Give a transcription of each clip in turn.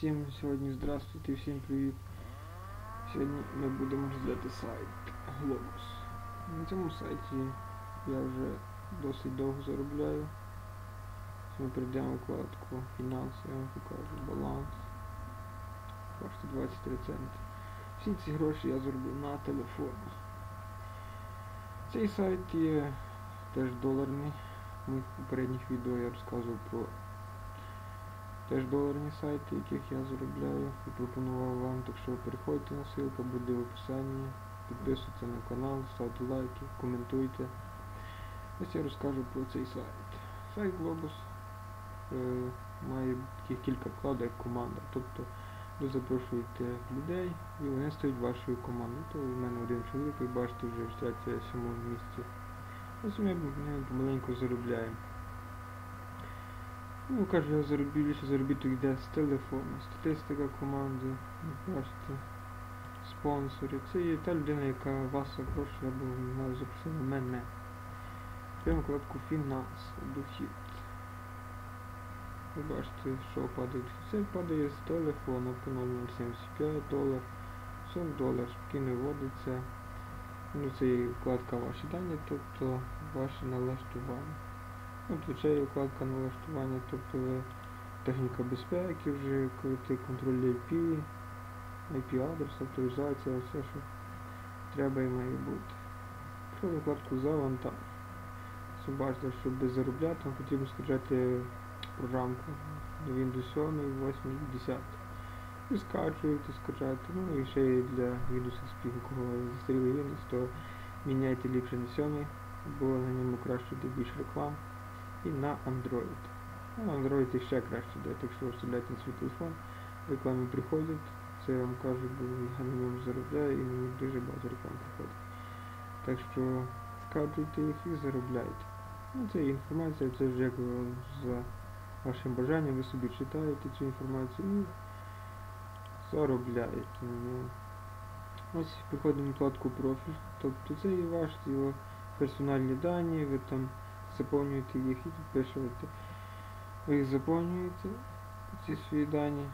Сьогодні здравствуйте, всім привіт. Сьогодні ми будемо розглядати сайт Globus. На цьому сайті я вже досить довго заробляю. Ми перейдемо вкладку фінанси, я вам покажу баланс. Бачите 23 центи. Всі ці гроші я заробив на телефон. Цей сайт є теж доларний. В попередніх відео я розказував про теж доларні сайти, яких я заробляю і пропонував вам, так що переходьте на ссылка, буде в описанні, підписуйтесь на канал, ставте лайки, коментуйте. Ось я розкажу про цей сайт. Сайт Globus е, має таких кілька вкладок як команда. Тобто ви запрошуєте людей і вони стають вашою командою. То в мене один чоловік, ви бачите, вже в 37 місці. Ось ми, помаленьку заробляємо. Ну, кажу, я заробів, більше заробіток йде з телефону. Статистика команди, бачите, спонсори. Це є та людина, яка вас запрошує або вона запросила мене. Прямо вкладку фінанс, дохід. Ви бачите, що падає. Це падає з телефону по 0,75 долар, 40 долар, спокійно вводиться. Ну, це є вкладка ваші дані, тобто ваші налаштування. Ну, тут ще є вкладка налаштування, тобто техніка безпеки вже, коли ти контроль IP, IP-адрес, авторизація, все, що треба і має бути. Про вкладку завантаж. Це бачите, щоб заробляти, вам потрібно скачати програмку до Windows 7, 8, 10. І скачуєте, скачаєте. Ну і ще є для Windows XP, у кого застарілий Windows, то міняйте ліпше на 7, бо на ньому краще йде більше реклам. І на Android. Ну, На Android ще краще йде, якщо ви вставляєте на свій телефон, реклами приходять. Це я вам кажу, бо ньому заробляю і мені дуже багато реклам приходить. Так що скачуйте їх і заробляйте. Ну, це інформація, це вже як за вашим бажанням, ви собі читаєте цю інформацію і заробляєте. Ось приходимо на вкладку профіль. Тобто це і ваш його персональні дані, ви там заповнюєте їх і підписуєте. Ви їх заповнюєте, ці свої дані,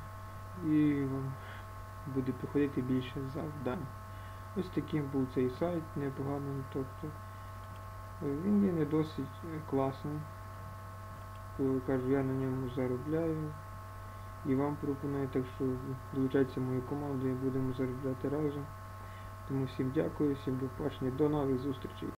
і вам буде приходити більше завдань. Ось таким був цей сайт, непоганим, тобто він є не досить класний. Коли кажу, я на ньому заробляю і вам пропоную, так що долучайтеся мою команду і будемо заробляти разом. Тому всім дякую, всім до побачення, до нових зустрічей.